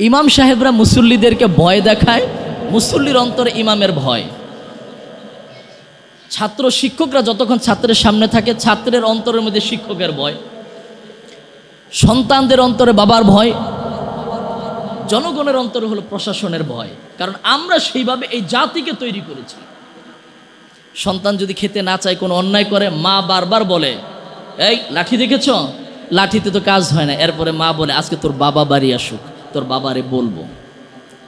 ইমাম সাহেবরা মুসল্লিদেরকে ভয় দেখায়, মুসল্লির অন্তরে ইমামের ভয়। ছাত্র শিক্ষকরা যতক্ষণ ছাত্রের সামনে থাকে, ছাত্রের অন্তরের মধ্যে শিক্ষকের ভয়। সন্তানদের অন্তরে বাবার ভয়, জনগণের অন্তরে হলো প্রশাসনের ভয়। কারণ আমরা সেইভাবে এই জাতিকে তৈরি করেছি। সন্তান যদি খেতে না চায়, কোনো অন্যায় করে, মা বারবার বলে, এই, লাঠি দেখেছ? লাঠিতে তো কাজ হয় না। এরপরে মা বলে, আজকে তোর বাবা বাড়ি আসুক। তোর বাবারে বলব।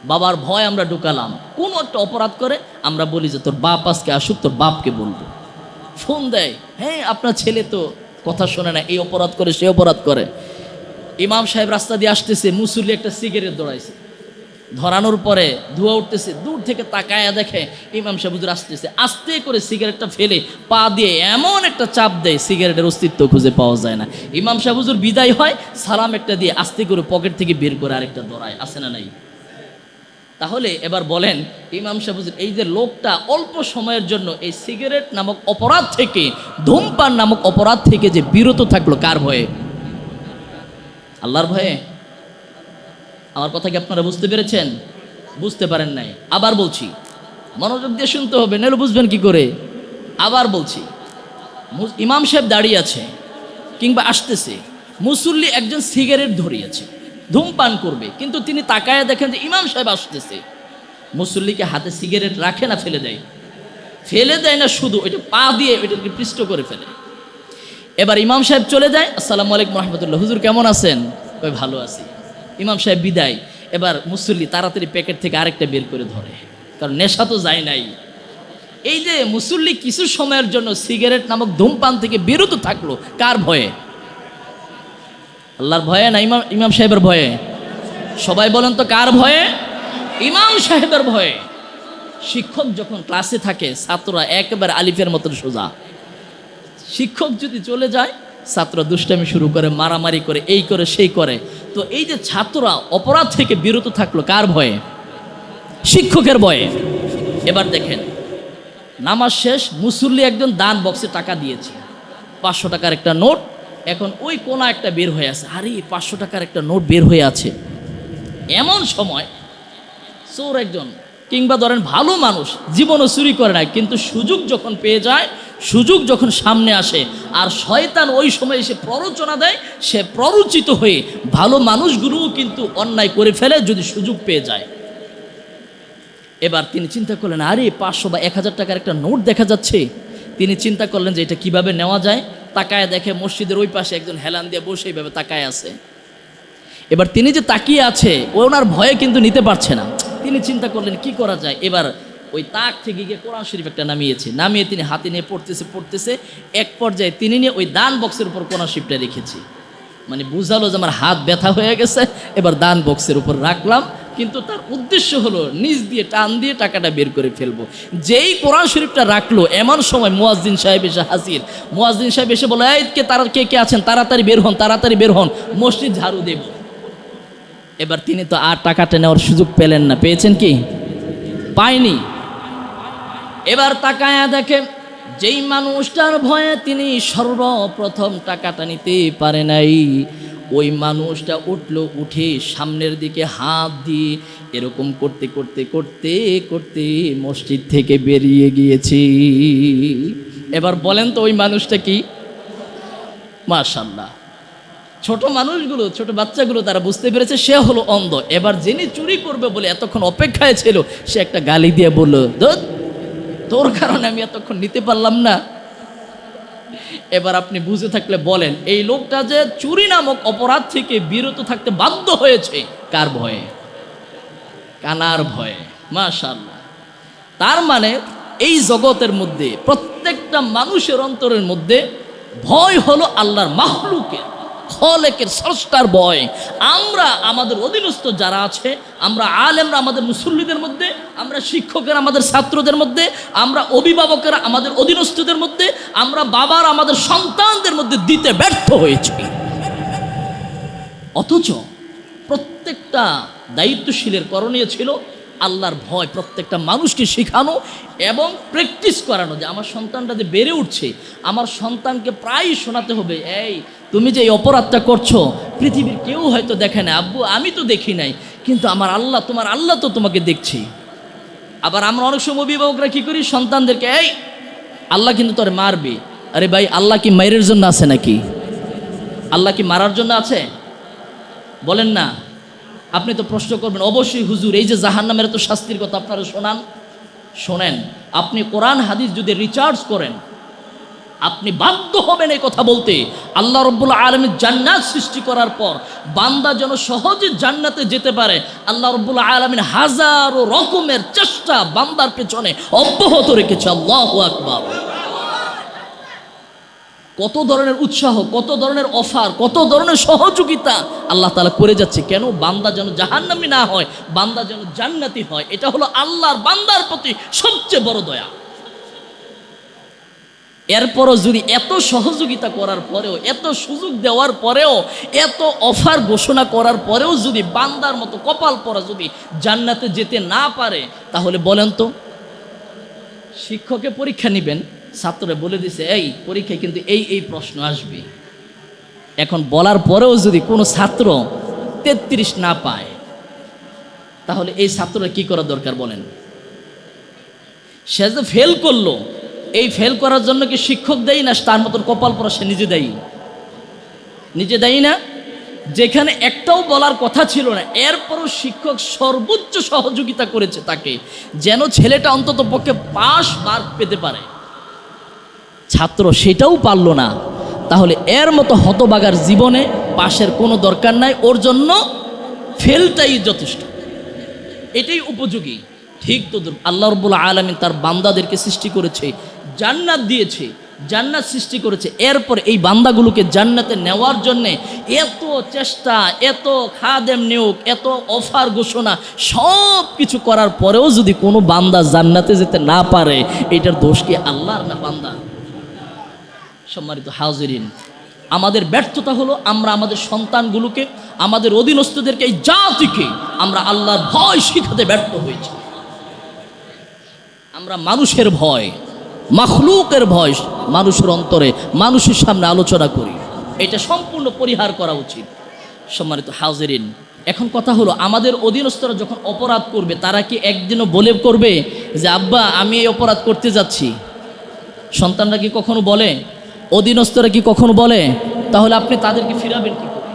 বাবার ভয় আমরা ঢুকালাম। কোনো একটা অপরাধ করে আমরা বলি যে তোর বাপ আজকে আসুক, তোর বাপকে বলব। ফোন দেয় হ্যাঁ আপনার ছেলে তো। কথা শোনে না, এই অপরাধ করে, সে অপরাধ করে। ইমাম সাহেব রাস্তা দিয়ে আসতেছে মুসুলি একটা সিগারেট দৌড়াইছে। ধরানোর পরে ধোয়া উঠতেছে, দূর থেকে তাকায়া দেখে ইমাম সাহেব হুজুর আসতেছে। আস্তে করে সিগারেটটা ফেলে পা দিয়ে এমন একটা চাপ দেয়, সিগারেটের অস্তিত্ব খুঁজে পাওয়া যায় না। ইমাম সাহেব বিদায় হয়, সালাম একটা দিয়ে আস্তে করে পকেট থেকে বের করে আরেকটা দৌড়ায় আসে না নাই? তাহলে এবার বলেন, ইমাম সাহেব এই যে লোকটা অল্প সময়ের জন্য এই সিগারেট নামক অপরাধ থেকে, ধূমপান নামক অপরাধ থেকে যে বিরত থাকল, কার ভয়ে? আল্লাহর ভয়ে? আমার কথা কি আপনারা বুঝতে পেরেছেন? বুঝতে পারেন নাই। আবার বলছি, মনোযোগ দিয়ে শুনতে হবে, নাহলে বুঝবেন কি করে? আবার বলছি ইমাম সাহেব দাঁড়িয়ে আছে, কিংবা আসতেছে, মুসল্লি একজন সিগারেট ধরিয়েছে, ধূমপান করবে, কিন্তু তিনি তাকায় দেখেন যে ইমাম সাহেব আসতেছে। মুসল্লিকে হাতে সিগারেট রাখে না, ফেলে দেয়। ফেলে দেয় না শুধু ওইটা পা দিয়ে ওইটাকে পৃষ্ঠ করে ফেলে। এবার ইমাম সাহেব চলে যায়, আসসালামু আলাইকুম রহমতুল্লাহ। হুজুর কেমন আছেন? ভালো আছি। ইমাম সাহেব বিদায়। এবার মুসল্লি তাড়াতাড়ি প্যাকেট থেকে আরেকটা বের করে ধরে। কারণ নেশা তো যায় নাই। এই যে মুসল্লি কিছু সময়ের জন্য সিগারেট নামক ধূমপান থেকে বিরত থাকল, কার ভয়ে? আল্লাহর ভয়ে না ইমাম ইমাম সাহেবের ভয়ে? সবাই বলেন তো কার ভয়ে? ইমাম সাহেবের ভয়ে। শিক্ষক যখন ক্লাসে থাকে, ছাত্ররা একেবারে আলিফের মতন সোজা। শিক্ষক যদি চলে যায় ছাত্র দুষ্টামি শুরু করে, মারামারি করে, এই করে, সেই করে। তো এই যে ছাত্ররা অপরাধ থেকে বিরত থাকল কার ভয়ে? শিক্ষকের ভয়ে। এবার দেখেন, নামাজ শেষ, মুসল্লি একজন দান বক্সে টাকা দিয়েছে। পাঁচশো টাকার একটা নোট, এখন ওই কোনা একটা বের হয়ে আছে। আরে, পাঁচশো টাকার একটা নোট বের হয়ে আছে। এমন সময় চোর একজন, কিংবা ধরেন ভালো মানুষ, জীবনও চুরি করে না কিন্তু সুযোগ যখন পেয়ে যায় সুযোগ যখন সামনে আসে আর শয়তান ওই সময় এসে প্ররোচনা দেয়, সে প্ররোচিত হয়ে ভালো মানুষগুলোও কিন্তু অন্যায় করে ফেলে যদি সুযোগ পেয়ে যায়। এবার তিনি চিন্তা করলেন, আরে পাঁচশো বা এক হাজার টাকার একটা নোট দেখা যাচ্ছে। তিনি চিন্তা করলেন যে এটা কীভাবে নেওয়া যায়। তাকায় দেখে মসজিদের ওই পাশে একজন হেলান দিয়ে বসে এইভাবে তাকায় আছে। এবার তিনি যে তাকিয়ে আছে, ওনার ভয়ে কিন্তু নিতে পারছে না। তিনি চিন্তা করলেন, কি করা যায়? এবার ওই তাক থেকে গিয়ে কোরআন শরীফ একটা নামিয়েছে। নামিয়ে তিনি হাতে নিয়ে পড়তেছে পড়তেছে। এক পর্যায়ে তিনি নিয়ে ওই দান বক্সের উপর কোরআন শরীফটা রেখেছি। মানে বুঝালো যে আমার হাত ব্যথা হয়ে গেছে, এবার দান বক্সের উপর রাখলাম। কিন্তু তার উদ্দেশ্য হলো নিজ দিয়ে টান দিয়ে টাকাটা বের করে ফেলব। যেই কোরআন শরীফটা রাখল, এমন সময় মুয়াজ্জিন সাহেব এসে হাজির। মুয়াজ্জিন সাহেব এসে বলে কে তারা, কে কে আছেন? তাড়াতাড়ি বের হন, তাড়াতাড়ি বের হন। মসজিদ ঝাড়ু দেব। এবার তিনি তো আর টাকাটা নেওয়ার সুযোগ পেলেন না। পেয়েছেন কি? পায়নি। এবার তাকায়া দেখে যেই মানুষটার ভয়ে তিনি সর্বপ্রথম টাকাটা নিতে পারে নাই ওই মানুষটা উঠল উঠে সামনের দিকে হাত দিয়ে এরকম করতে করতে করতে করতে মসজিদ থেকে বেরিয়ে গিয়েছি। এবার বলেন তো ওই মানুষটা কি? মাশাল্লাহ ছোট মানুষগুলো ছোট বাচ্চাগুলো তারা বুঝতে পেরেছে সে হলো অন্ধ। এবার যিনি চুরি করবে বলে এতক্ষণ অপেক্ষায় ছিল সে একটা গালি দিয়ে বলল "ধুৎ, তোর কারণে আমি এতক্ষণ নিতে পারলাম না। এবার আপনি বুঝে থাকলে বলেন, এই লোকটা যে চুরি নামক অপরাধ থেকে বিরত থাকতে বাধ্য হয়েছে, কার ভয়ে? কানার ভয়ে মাশাল্লাহ তার মানে এই জগতের মধ্যে, প্রত্যেকটা মানুষের অন্তরের মধ্যে ভয় হলো আল্লাহর মাহলুকের খলেকের স্রষ্টার বয় আমরা, আমাদের অধীনস্থ যারা আছে, আমরা আলেমরা আমাদের মুসল্লিদের মধ্যে, আমরা শিক্ষকের আমাদের ছাত্রদের মধ্যে, আমরা অভিভাবকেরা আমাদের অধীনস্থদের মধ্যে, আমরা বাবার আমাদের সন্তানদের মধ্যে দিতে ব্যর্থ হয়েছি। অথচ প্রত্যেকটা দায়িত্বশীলের করণীয় ছিল আল্লাহর ভয় প্রত্যেকটা মানুষকে শেখানো এবং প্র্যাকটিস করানো যে আমার সন্তানটা যে বেড়ে উঠছে, আমার সন্তানকে প্রায়ই শোনাতে হবে, এই, তুমি যে এই অপরাধটা করছ, পৃথিবীর কেউ হয়তো দেখে না, আব্বু, আমি তো দেখি নাই, কিন্তু আমার আল্লাহ, তোমার আল্লাহ তো তোমাকে দেখছি। আবার আমরা অনেক সময় অভিভাবকরা কী করি? সন্তানদেরকে, এই, আল্লাহ কিন্তু তোরে মারবে। আরে ভাই, আল্লাহ কি মায়ের জন্য আছে নাকি? আল্লাহ কি মারার জন্য আছে? বলেন না। আপনি তো প্রশ্ন করবেন, অবশ্যই হুজুর, এই যে জাহান নামের তো শাস্তির কথা আপনারা শোনান? শোনেন, আপনি কোরআন, হাদিস যদি রিচার্জ করেন, আপনি বাধ্য হবেন এই কথা বলতে। আল্লাহ রব্বুল আলমীর জান্নাত সৃষ্টি করার পর, বান্দা যেন সহজে জান্নাতে যেতে পারে, আল্লাহ রব্বুল আলমিন হাজারো রকমের চেষ্টা বান্দার পেছনে অব্যাহত রেখেছে। আল্লাহ আকবার। কত ধরনের উৎসাহ, কত ধরনের অফার, কত ধরনের সহযোগিতা আল্লাহ তালা করে যাচ্ছে। কেন? বান্দা যেন জাহান্নামি না হয়, বান্দা যেন জান্নাতি হয়। এটা হলো আল্লাহর বান্দার প্রতি সবচেয়ে বড় দয়া। এরপরও যদি এত সহযোগিতা করার পরেও, এত সুযোগ দেওয়ার পরেও, এত অফার ঘোষণা করার পরেও যদি বান্দার মতো কপাল পরা যদি জান্নাতে যেতে না পারে, তাহলে বলেন তো শিক্ষকে পরীক্ষা নেবেন। ছাত্ররা বলে দিছে, এই, পরীক্ষায় কিন্তু এই এই প্রশ্ন আসবে। এখন বলার পরেও যদি কোনো ছাত্র তেত্রিশ না পায়, তাহলে এই ছাত্ররা কি করা দরকার বলেন? সে যে ফেল করল, এই ফেল করার জন্য কি শিক্ষক দেয় না, তার মতন কপাল পরা সে নিজে দেয় নিজে দেয় না। যেখানে একটাও বলার কথা ছিল না, এরপরও শিক্ষক সর্বোচ্চ সহযোগিতা করেছে তাকে, যেন ছেলেটা অন্তত পক্ষে পাশ মার্ক পেতে পারে। ছাত্র সেটাও পারল না। তাহলে এর মতো হতবাগার জীবনে পাশের কোনো দরকার নাই, ওর জন্য ফেলটাই যথেষ্ট। এটাই উপযোগী। ঠিক তো আল্লাহ রব্বুল আলমিন তার বান্দাদেরকে সৃষ্টি করেছে, জান্নাত দিয়েছে, জান্নাত সৃষ্টি করেছে। এরপর এই বান্দাগুলোকে জান্নাতে নেওয়ার জন্যে এত চেষ্টা, এত খাদেম নিয়োগ, এত অফার ঘোষণা, সব কিছু করার পরেও যদি কোনো বান্দা জান্নাতে যেতে না পারে, এটার দোষ কি আল্লাহর না বান্দা সম্মানিত হাজিরিন। আমাদের ব্যর্থতা হলো আমরা আমাদের সন্তানগুলোকে, আমাদের অধীনস্থদেরকে, এই জাতিকে আমরা আল্লাহর ভয় শিখাতে ব্যর্থ হয়েছি। আমরা মানুষের ভয়, মাখলুকের ভয় মানুষের অন্তরে, মানুষের সামনে আলোচনা করি। এটা সম্পূর্ণ পরিহার করা উচিত। সম্মানিত হাজিরিন, এখন কথা হলো আমাদের অধীনস্থরা যখন অপরাধ করবে, তারা কি একদিনও বলে করবে যে, আব্বা, আমি এই অপরাধ করতে যাচ্ছি? সন্তানরা কি কখনো বলে? অধীনস্থরা কি কখনো বলে? তাহলে আপনি তাদেরকে ফিরাবেন কি করে?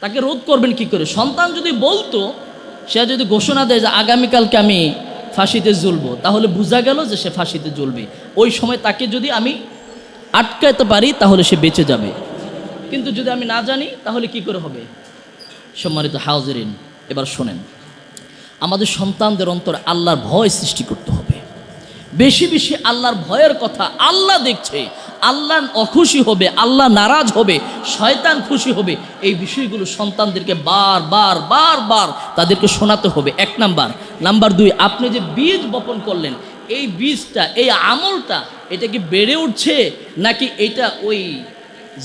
তাকে রোধ করবেন কি করে? সন্তান যদি বলতো, সে যদি ঘোষণা দেয় যে আগামীকালকে আমি ফাঁসিতে ঝুলবো তাহলে বোঝা গেল যে সে ফাঁসিতে জ্বলবে। ওই সময় তাকে যদি আমি আটকাতে পারি, তাহলে সে বেঁচে যাবে। কিন্তু যদি আমি না জানি, তাহলে কি করে হবে? সম্মানিত হাউজেরিন এবার শোনেন। আমাদের সন্তানদের অন্তরে আল্লাহর ভয় সৃষ্টি করতে হবে। বেশি বেশি আল্লাহর ভয়ের কথা আল্লাহ দেখছে। আল্লাহ অখুশি হবে, আল্লাহ নারাজ হবে, শয়তান খুশি হবে। এই বিষয়গুলো সন্তানদেরকে বার বার বার বার তাদেরকে শোনাতে হবে। এক নাম্বার। নাম্বার দুই, আপনি যে বীজ বপন করলেন, এই বীজটা, এই আমলটা, এটা কি বেড়ে উঠছে নাকি এটা ওই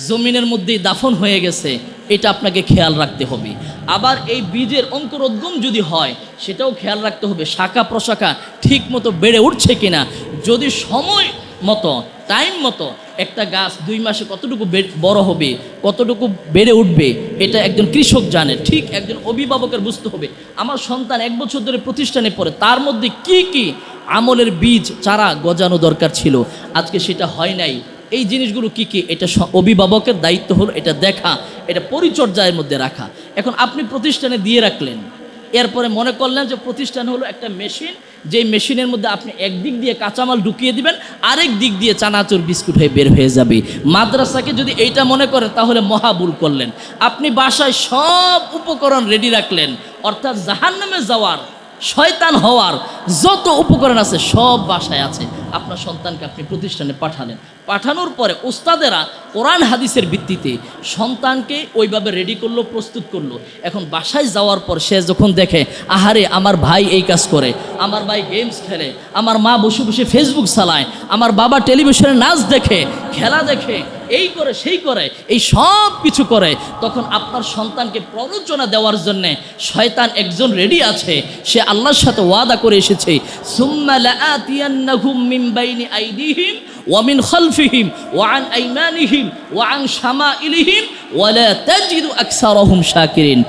জমিনের মধ্যেই দাফন হয়ে গেছে, এটা আপনাকে খেয়াল রাখতে হবে। আবার এই বীজের অঙ্কুরোদ্গম যদি হয়, সেটাও খেয়াল রাখতে হবে, শাখা প্রশাখা ঠিক মতো বেড়ে উঠছে কিনা। যদি সময় মতো টাইম মতো একটা গাছ দুই মাসে কতটুকু বড় হবে, কতটুকু বেড়ে উঠবে, এটা একজন কৃষক জানে, ঠিক একজন অভিভাবকের বুঝতে হবে। আমার সন্তান এক বছর ধরে প্রতিষ্ঠানে পড়ে, তার মধ্যে কি কি আমলের বীজ চারা গজানো দরকার ছিল? আজকে সেটা হয় নাই। এই জিনিসগুলো কি কি? এটা অভিভাবকের দায়িত্ব হলো এটা দেখা, এটা পরিচর্যার মধ্যে রাখা। এখন আপনি প্রতিষ্ঠানে দিয়ে রাখলেন, এরপরে মনে করলেন যে প্রতিষ্ঠান হলো একটা মেশিন, যেই মেশিনের মধ্যে আপনি একদিক দিয়ে কাঁচামাল ঢুকিয়ে দিবেন, আরেক দিক দিয়ে চানাচুর বিস্কুট হয়ে বের হয়ে যাবে। মাদ্রাসাকে যদি এইটা মনে করেন তাহলে মহাবুল করলেন। আপনি বাসায় সব উপকরণ রেডি রাখলেন, অর্থাৎ জাহান্নামে যাওয়ার শয়তান হওয়ার যত উপকরণ আছে সব বাসায় আছে। আপনার সন্তানকে আপনি প্রতিষ্ঠানে পাঠালেন। পাঠানোর পরে ওস্তাদেরা কোরআন হাদিসের ভিত্তিতে সন্তানকে ওইভাবে রেডি করল, প্রস্তুত করল। এখন বাসায় যাওয়ার পর সে যখন দেখে, আহারে, আমার ভাই এই কাজ করে, আমার ভাই গেমস খেলে, আমার মা বসে বসে ফেসবুক চালায়, আমার বাবা টেলিভিশনে নাচ দেখে, খেলা দেখে এই করে, সেই করে, এই সব কিছু করে, তখন আপনার সন্তানকে প্ররোচনা দেওয়ার জন্যে শয়তান একজন রেডি আছে। সে আল্লাহর সাথে ওয়াদা করে এসেছে, সুম্মা লাআতিয়ান্নাহুম মিন বাইনি আইদিহিম ওয়ামিন খলফিহিম ওয়ান আইমানিহিম ওয়ান শামাইলিহিম ওয়ালা তাজিদু আকসারহুম শাকিরিন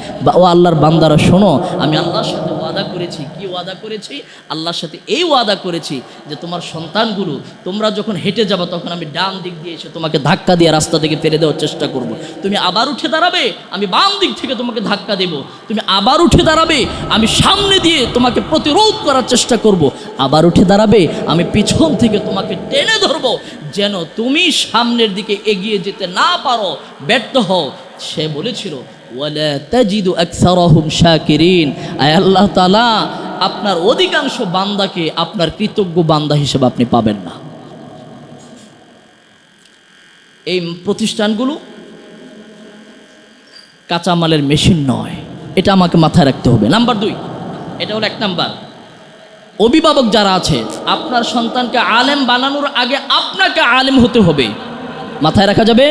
ও আল্লাহর বান্দারা, শোনো, আমি আল্লাহর সাথে ওয়াদা করেছি। কি ওয়াদা করেছি? আল্লাহর সাথে এই ওয়াদা করেছি যে তোমার সন্তানগুলো, তোমরা যখন হেঁটে যাবে, তখন আমি ডান দিক দিয়ে এসে তোমাকে ধাক্কা দিয়ে রাস্তা থেকে ফেলে দেওয়ার চেষ্টা করব। তুমি আবার উঠে দাঁড়াবে, আমি বাম দিক থেকে তোমাকে ধাক্কা দেব। তুমি আবার উঠে দাঁড়াবে, আমি সামনে দিয়ে তোমাকে প্রতিরোধ করার চেষ্টা করব। আবার উঠে দাঁড়াবে, আমি পিছন থেকে তোমাকে টেনে ধরবো। যেন তুমি সামনের দিকে এগিয়ে যেতে না পারো, ব্যর্থ হও। সে বলেছিল আল্লাহ আপনার অধিকাংশ বান্দাকে আপনার কৃতজ্ঞ বান্দা হিসেবে আপনি পাবেন না। এই প্রতিষ্ঠানগুলো কাঁচামালের মেশিন নয়। এটা আমাকে মাথায় রাখতে হবে। নাম্বার দুই, এটা হলো এক নাম্বার। অভিভাবক যারা আছে, আপনার সন্তানকে আলেম বানানোর আগে আপনাকে আলেম হতে হবে। মাথায় রাখা যাবে,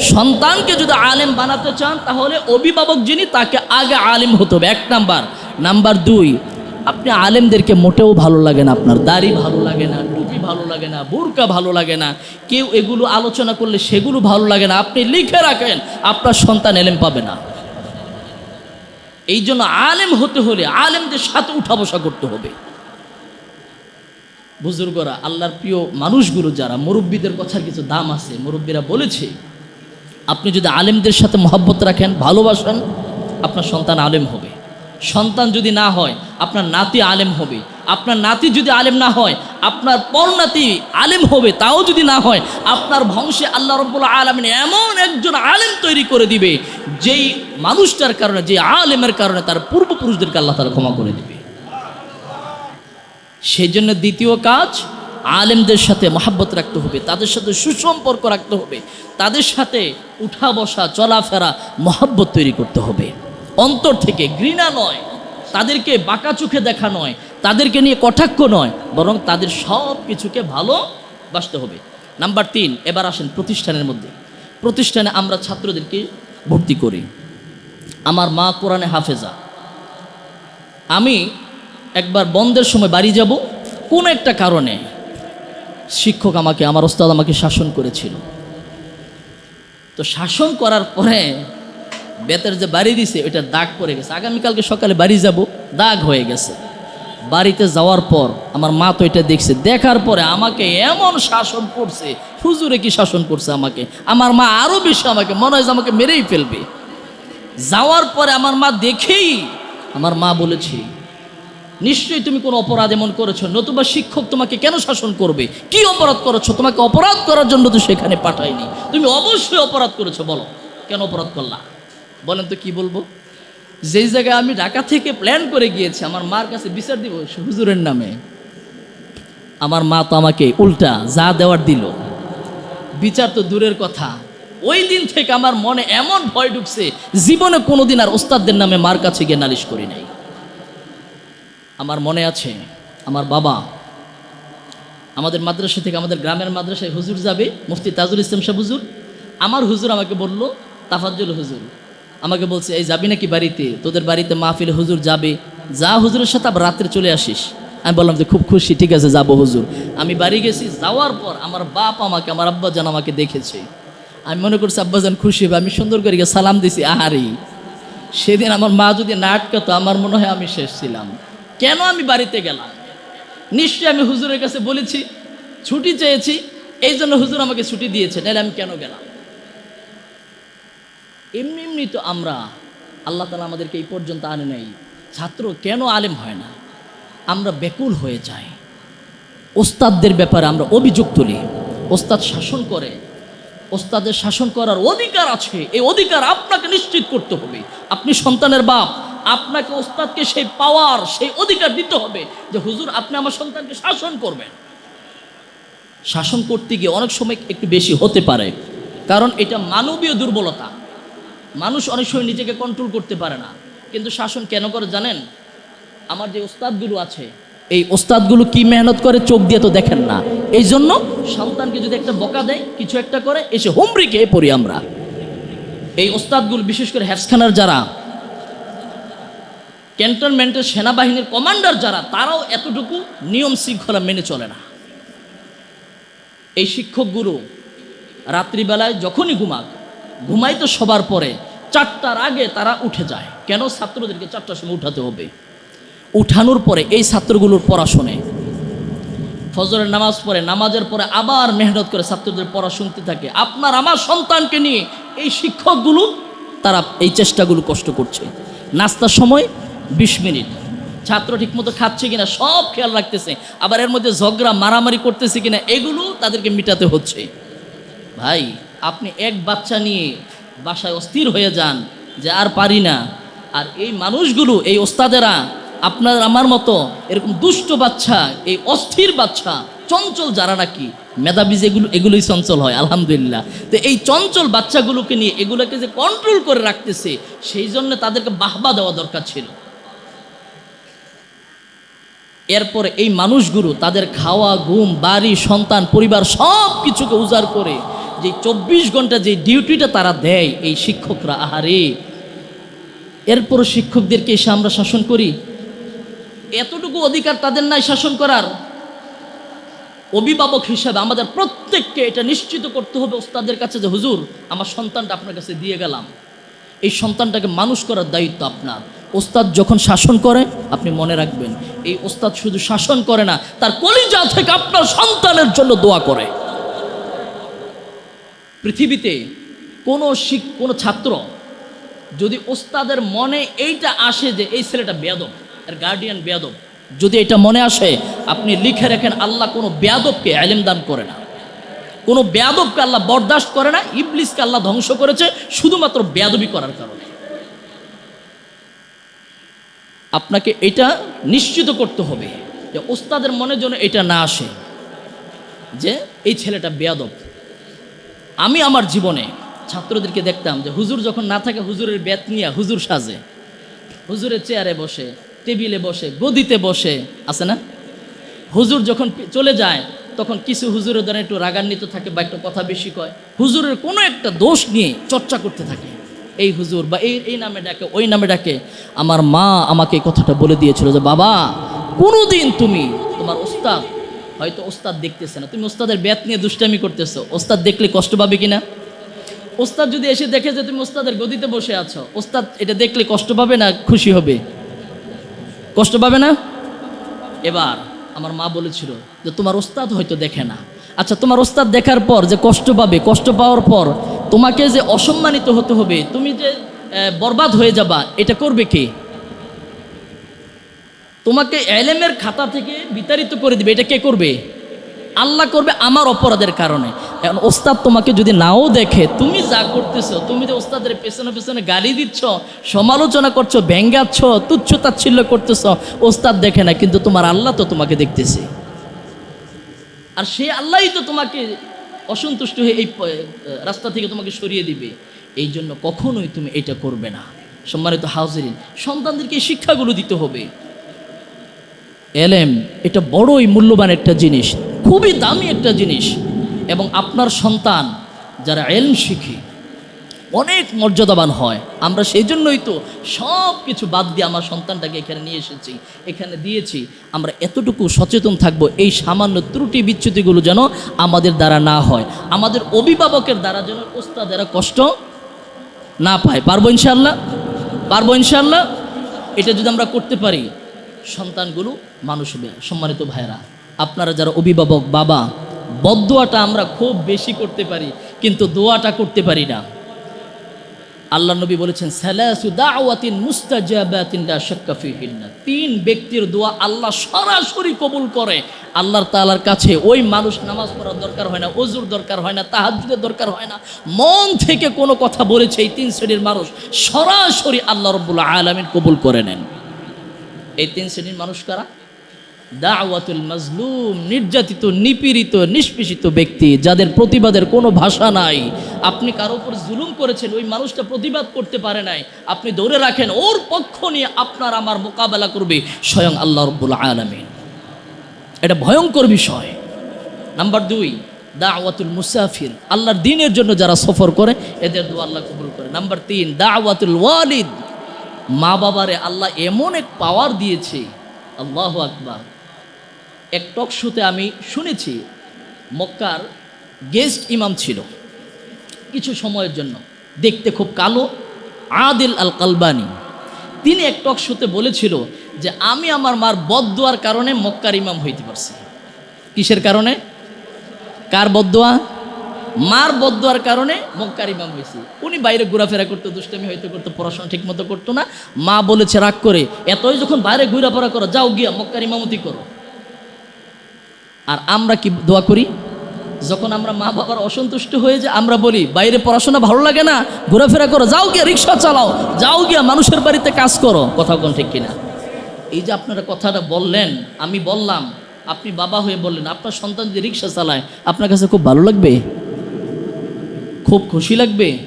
সন্তানকে যদি আলেম বানাতে চান, তাহলে অভিভাবক যিনি, তাকে আগে আলেম হতে হবে। এক নাম্বার। নাম্বার দুই, আপনি আলেমদেরকে মোটেও ভালো লাগে না। আপনার দাড়ি ভালো লাগে না, টুপি ভালো লাগে না, বোরকা ভালো লাগে না। কেউ এগুলো আলোচনা করলে সেগুলো ভালো লাগে না। আপনি লিখে রাখেন, আপনার সন্তান এলেম পাবে না। এই জন্য আলেম হতে হলে আলেমদের সাথে উঠা বসা করতে হবে। বুজুর্গরা, আল্লাহর প্রিয় মানুষগুলো যারা, মুরব্বীদের কথার কিছু দাম আছে, মুরব্বীরা বলেছে, আপনি যদি আলেমদের সাথে মহব্বত রাখেন, ভালোবাসেন, আপনার সন্তান আলেম হবে। সন্তান যদি না হয়, আপনার নাতি আলেম হবে। আপনার নাতি যদি আলেম না হয়, আপনার পরনাতি আলেম হবে, তাও যদি না হয়, আপনার বংশে আল্লাহ রব্বুল আলমিন এমন একজন আলেম তৈরি করে দিবে, যেই মানুষটার কারণে যে আলেমের কারণে তার পূর্বপুরুষদেরকে আল্লাহ তারা ক্ষমা করে দিবে। সেই জন্য দ্বিতীয় কাজ, আলেমদের সাথে মহাব্বত রাখতে হবে, তাদের সাথে সুসম্পর্ক রাখতে হবে, তাদের সাথে উঠা বসা চলাফেরা মহাব্বত তৈরি করতে হবে। অন্তর থেকে ঘৃণা নয়, তাদেরকে বাঁকা চোখে দেখা নয়, তাদেরকে নিয়ে কটাক্ষ নয়, বরং তাদের সব কিছুকে ভালোবাসতে হবে। নাম্বার তিন, এবার আসেন প্রতিষ্ঠানের মধ্যে। প্রতিষ্ঠানে আমরা ছাত্রদেরকে ভর্তি করি। আমার মা কোরআনে হাফেজা। আমি একবার বন্ধের সময় বাড়ি যাব, কোন একটা কারণে শিক্ষক আমাকে, আমার ওস্তাদ আমাকে শাসন করেছিল। তো শাসন করার পরে বেতের যে বাড়ি দিছে, ওইটা দাগ পড়ে গেছে। আগামীকালকে সকালে বাড়ি যাব, দাগ হয়ে গেছে। বাড়িতে যাওয়ার পর আমার মা তো এটা দেখছে। দেখার পরে আমাকে এমন শাসন করছে, হুজুরে কি শাসন করছে আমাকে? আমার মা আরও বেশি আমাকে, মনে হয় যে আমাকে মেরেই ফেলবে। যাওয়ার পরে আমার মা দেখেই, আমার মা বলেছে নিশ্চয়ই তুমি কোনো অপরাধ এমন করেছ। নতুবা শিক্ষক তোমাকে কেন শাসন করবে? কি অপরাধ করেছ? তোমাকে অপরাধ করার জন্য তো সেখানে পাঠায়নি। তুমি অবশ্যই অপরাধ করেছ, বলো। কেন অপরাধ করলা? বলেন তো কি বলব? যেই জায়গায় আমি ঢাকা থেকে প্ল্যান করে গিয়েছি, আমার মার কাছে বিচার দিব হুজুরের নামে। আমার মা তো আমাকে উল্টা যা দেওয়ার দিল। বিচার তো দূরের কথা। ওই দিন থেকে আমার মনে এমন ভয় ঢুকছে, জীবনে কোনোদিন আর ওস্তাদদের নামে মার কাছে গিয়ে নালিশ করি নাই। আমার মনে আছে, আমার বাবা আমাদের মাদ্রাসা থেকে আমাদের গ্রামের মাদ্রাসায় হুজুর যাবে, মুফতি তাজুল ইসলাম সাহেব হুজুর। আমার হুজুর আমাকে বলল, তাফাজ্জুল হুজুর। আমাকে বলছে, এই যাবি নাকি বাড়িতে? তোদের বাড়িতে মাহফিল হুজুর যাবে। যা হুজুরের সাথে আবার রাত্রে চলে আসিস। আমি বললাম যে, খুব খুশি, ঠিক আছে, যাব হুজুর। আমি বাড়ি গেছি, যাওয়ার পর আমার বাপ আমাকে, আমার আব্বাজান আমাকে দেখেছে। আমি মনে করছি, আব্বাজান খুশি হবে, আমি সুন্দর করে সালাম দিছি। আহারি, সেদিন আমার মা যদি না আটকাতো, আমার মনে হয় আমি শেষ ছিলাম। কেন আমি বাড়িতে গেলাম? নিশ্চয়ই আমি হুজুরের কাছে বলেছি, ছুটি চেয়েছি এই জন্য হুজুর আমাকে ছুটি দিয়েছে, নাহলে আমি কেন গেলাম? এমনি এমনি তো আমরা, আল্লাহ তালা আমাদেরকে এই পর্যন্ত আনে নাই। ছাত্র কেন আলেম হয় না? আমরা বেকুল হয়ে যাই। ওস্তাদদের ব্যাপারে আমরা অভিযোগ তুলি। ওস্তাদ শাসন করে। ওস্তাদের শাসন করার অধিকার আছে। এই অধিকার আপনাকে নিশ্চিত করতে হবে। আপনি সন্তানের বাপ আপনাকে ওস্তাদকে সেই পাওয়ার, সেই অধিকার দিতে হবে যে, হুজুর, আপনি আমার সন্তানকে শাসন করবেন। শাসন করতে গিয়ে অনেক সময় একটু বেশি হতে পারে, কারণ এটা মানবীয় দুর্বলতা। মানুষ অনেক সময় নিজেকে কন্ট্রোল করতে পারে না, কিন্তু শাসন কেন করে জানেন? আমার যে ওস্তাদগুলো আছে, এই ওস্তাদগুলো কি মেহনত করে চোখ দিয়ে তো দেখেন না। এই জন্য সন্তানকে যদি একটা বকা দেয়, কিছু একটা করে, এসে হুমড়ি খেয়ে পড়ি আমরা। এই ওস্তাদগুলো বিশেষ করে হ্যাফসখানার যারা ক্যান্টনমেন্টের সেনাবাহিনীর কমান্ডার যারা, তারাও এতটুকু নিয়ম শৃঙ্খলা মেনে চলে না। এই শিক্ষকগুরু রাত্রিবেলায় যখনই ঘুমাক ঘুমাই তো সবার পরে চারটার আগে তারা উঠে যায়। কেন? ছাত্রদেরকে চারটার সময় উঠাতে হবে। উঠানোর পরে এই ছাত্রগুলোর পড়া শোনে ফজরের নামাজ পড়ে, নামাজের পরে আবার মেহনত করে ছাত্রদের পড়া শুনতে থাকে। আপনার, আমার সন্তানকে নিয়ে এই শিক্ষকগুলো, তারা এই চেষ্টাগুলো কষ্ট করছে। নাস্তার সময় বিশ মিনিট। ছাত্র ঠিকমতো খাচ্ছে কিনা সব খেয়াল রাখতেছে। আবার এর মধ্যে ঝগড়া, মারামারি করতেছে কিনা এগুলো তাদেরকে মিটাতে হচ্ছে। ভাই, আপনি এক বাচ্চা নিয়ে বাসায় অস্থির হয়ে যান যে আর পারি না। আর এই মানুষগুলো, এই ওস্তাদেরা, আপনার আমার মতো এরকম দুষ্ট বাচ্চা, এই অস্থির বাচ্চা, চঞ্চল যারা নাকি, মেধাবী যেগুলো, এগুলোই চঞ্চল হয়, আলহামদুলিল্লাহ। তো এই চঞ্চল বাচ্চাগুলোকে নিয়ে এগুলোকে যে কন্ট্রোল করে রাখতেছে, সেই জন্য তাদেরকে বাহবা দেওয়া দরকার ছিল। এরপরে এই মানুষগুলো তাদের খাওয়া, ঘুম, বাড়ি, সন্তান, পরিবার সব কিছুকে উজাড় করে যে চব্বিশ ঘণ্টা যে ডিউটিটা তারা দেয় এই শিক্ষকরা, আহারে। এরপর শিক্ষকদেরকে এসে আমরা শাসন করি। এতটুকু অধিকার তাদের নাই শাসন করার। অভিভাবক হিসাবে আমাদের প্রত্যেককে এটা নিশ্চিত করতে হবে ওস্তাদের কাছে যে, হুজুর, আমার সন্তানটা আপনার কাছে দিয়ে গেলাম। এই সন্তানটাকে মানুষ করার দায়িত্ব আপনার। ওস্তাদ যখন শাসন করে আপনি মনে রাখবেন, এই ওস্তাদ শুধু শাসন করে না, তার কলিজা থেকে আপনার সন্তানের জন্য দোয়া করে। পৃথিবীতে কোনো শিক, কোনো ছাত্র যদি ওস্তাদের মনে এইটা আসে যে এই ছেলেটা বেয়াদব, এর গার্ডিয়ান বেয়াদব, যদি এটা মনে আসে, আপনি লিখে রাখেন, আল্লাহ কোনো বেয়াদবকে আলেম দান করে না। কোনো বেয়াদবকে আল্লাহ বরদাস্ত করে না, ইবলিসকে আল্লাহ ধ্বংস করেছে, শুধুমাত্র বেয়াদবি করার কারণে। আপনাকে এটা নিশ্চিত করতে হবে যে ওস্তাদের মনের জন্য এটা না আসে যে এই ছেলেটা বেয়াদব। আমি আমার জীবনে ছাত্রদেরকে দেখতাম যে হুজুর যখন না থাকে হুজুরের ব্যাত নিয়ে হুজুর সাজে। হুজুরের চেয়ারে বসে, টেবিলে বসে, গদিতে বসে, আছে না? হুজুর যখন চলে যায়, তখন কিছু হুজুরের দ্বারা একটু রাগান্বিত থাকে বা একটু কথা বেশি কয়। হুজুরের কোনো একটা দোষ নিয়ে চর্চা করতে থাকে। এই হুজুর বা এই এই নামে ডাকে, ওই নামে ডাকে। আমার মা আমাকে এই কথাটা বলে দিয়েছিল যে, বাবা, কোনোদিন তুমি তোমার ওস্তাদ, হয়তো ওস্তাদ দেখতেছে না। তুমি ওস্তাদের ব্যাত নিয়ে দুষ্টামি করতেছো। ওস্তাদ দেখলে কষ্ট পাবে কিনা? ওস্তাদ যদি এসে দেখে যে তুমি ওস্তাদের গদিতে বসে আছো, ওস্তাদ এটা দেখলে কষ্ট পাবে না খুশি হবে? কষ্ট পাবে না? এবার আমার মা বলেছিল যে, তোমার ওস্তাদ হয়তো দেখে না। আচ্ছা তোমার ওস্তাদ দেখার পর যে কষ্ট পাবে, কষ্ট পাওয়ার পর তোমাকে যে অসম্মানিত হতে হবে, তুমি যে বরবাদ হয়ে যাবা, এটা করবে কে? তোমাকে এলেমের খাতা থেকে বিতাড়িত করে দিবে, এটা কে করবে? আল্লাহ করবে আমার অপরাধের কারণে। এখন ওস্তাদ তোমাকে যদি নাও দেখে, তুমি যা করতেছো, তুমি যে ওস্তাদের পেছনে পেছনে গালি দিচ্ছ, সমালোচনা করছ ভেঙ্গাচ্ছ তুচ্ছ তাচ্ছিল্য করতেছ, ওস্তাদ দেখে না, কিন্তু তোমার আল্লাহ তো তোমাকে দেখতেছে। আর সে আল্লাহই তো তোমাকে অসন্তুষ্ট হয়ে এই রাস্তা থেকে তোমাকে সরিয়ে দিবে। এই জন্য কখনোই তুমি এটা করবে না। সম্মানিত হাউজেরিন, সন্তানদেরকে শিক্ষাগুলো দিতে হবে। এলএম এটা বড়ই মূল্যবান একটা জিনিস, খুবই দামি একটা জিনিস। এবং আপনার সন্তান যারা এলম শিখে অনেক মর্যাদাবান হয়। আমরা সেই জন্যই তো সব কিছু বাদ দিয়ে আমার সন্তানটাকে এখানে নিয়ে এসেছি, এখানে দিয়েছি। আমরা এতটুকু সচেতন থাকব, এই সামান্য ত্রুটি বিচ্যুতিগুলো যেন আমাদের দ্বারা না হয়। আমাদের অভিভাবকের দ্বারা যেন ওস্তাদেরা কষ্ট না পায়। পারব ইনশাল্লাহ পারব ইনশাল্লাহ এটা যদি আমরা করতে পারি, সন্তানগুলো মানুষ হবে। সম্মানিত ভাইরা আপনারা যারা অভিভাবক, বাবা বদোয়াটা আমরা খুব বেশি করতে পারি, কিন্তু দোয়াটা করতে পারি না। আল্লাহ নবী বলেছেন, সালাসু দাওয়াতিন মুস্তাজাবাতিন লা শাক্কা ফিহিন্না। তিন ব্যক্তির দোয়া আল্লাহ সরাসরি কবুল করে। আল্লাহর তাআলার কাছে ওই মানুষ নামাজ পড়ার দরকার হয় না ওজুর দরকার হয় না, তাহাজ্জুদের দরকার হয় না। মন থেকে কোনো কথা বলেছে এই তিন শ্রেণির মানুষ, সরাসরি আল্লাহ রব্বুল আলামিন কবুল করে নেন। এই তিন শ্রেণির মানুষ কারা? দাওয়াতুল মাজলুম, নির্যাতিত, নিপীড়িত, নিষ্পেষিত ব্যক্তি যাদের প্রতিবাদের কোনো ভাষা নাই। আপনি কারও উপর জুলুম করেছেন, ওই মানুষটা প্রতিবাদ করতে পারে নাই। আপনি ধরে রাখেন, ওর পক্ষ নিয়ে আপনার আমার মোকাবেলা করবে স্বয়ং আল্লাহ রব্বুল আলমিন। এটা ভয়ঙ্কর বিষয়। নাম্বার দুই, দাওয়াতুল মুসাফির। আল্লাহর দিনের জন্য যারা সফর করে, এদের দোয়া আল্লাহ কবুল করে। নাম্বার তিন, দাওয়াতুল ওয়ালিদ। মা বাবারে আল্লাহ এমন এক পাওয়ার দিয়েছে। আল্লাহ আকবার। এক টক শোতে আমি শুনেছি, মক্কার গেস্ট ইমাম ছিল। কিছু সময়ের জন্য। দেখতে খুব কালো, আদিল আল কালবানি তিনি এক টক শোতে বলেছিল যে, আমি আমার মার বদদোয়ার কারণে মক্কার ইমাম হইতে পারছি। কিসের কারণে? কার বদদোয়া? মার বদদোয়ার কারণে মক্কার ইমাম হয়েছি। উনি বাইরে ঘোরাফেরা করতো, দুষ্টামি হয়তো করতো, পড়াশোনা ঠিক মতো করতো না। মা বলেছে, রাগ করে, এতই যখন বাইরে ঘোরাফেরা করো, যাও গিয়া মক্কার ইমামতি করো। আর আমরা কি দোয়া করি? যখন আমরা মা বাবার অসন্তুষ্ট হয়ে যায় আমরা বলি, বাইরে পড়াশোনা ভালো লাগে না, ঘোরাফেরা করো, যাও গিয়া রিক্সা চালাও, যাও গিয়া মানুষের বাড়িতে কাজ করো। কথা কোন ঠিক কিনা? এই যে আপনারা কথাটা বললেন, আমি বললাম, আপনি বাবা হয়ে বললেন, আপনার সন্তান যদি রিক্সা চালায়, আপনার কাছে খুব ভালো লাগবে? খুব খুশি লাগবে?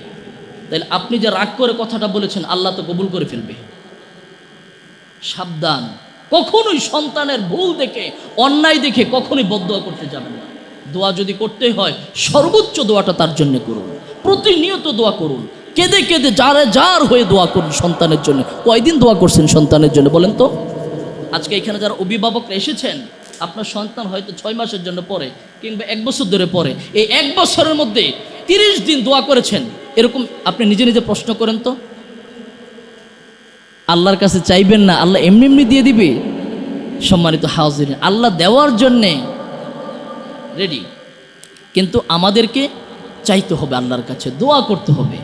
তাহলে আপনি যে রাগ করে কথাটা বলেছেন, আল্লাহ তো কবুল করে ফেলবে। সাবধান। কখনোই সন্তানের ভুল দেখে, অন্যায় দেখে কখনোই বদদোয়া করতে যাবেন না। দোয়া যদি করতে হয়, সর্বোচ্চ দোয়াটা তার জন্য করুন। প্রতিনিয়ত দোয়া করুন। কেঁদে কেঁদে যারে যার হয়ে দোয়া করুন সন্তানের জন্য। কয়দিন দোয়া করছেন সন্তানের জন্য বলেন তো? আজকে এখানে যারা অভিভাবকরা এসেছেন, আপনার সন্তান হয়তো ছয় মাসের জন্য পরে কিংবা এক বছর ধরে পরে এই এক বছরের মধ্যে তিরিশ দিন দোয়া করেছেন, এরকম আপনি নিজে নিজে প্রশ্ন করেন তো? আল্লাহর কাছে চাইবেন না, আল্লাহ এমনি এমনি দিয়ে দিবে। সম্মানিত হাউজিন আল্লাহ দেওয়ার জন্যে রেডি কিন্তু আমাদেরকে চাইতে হবে আল্লাহর কাছে, দোয়া করতে হবে।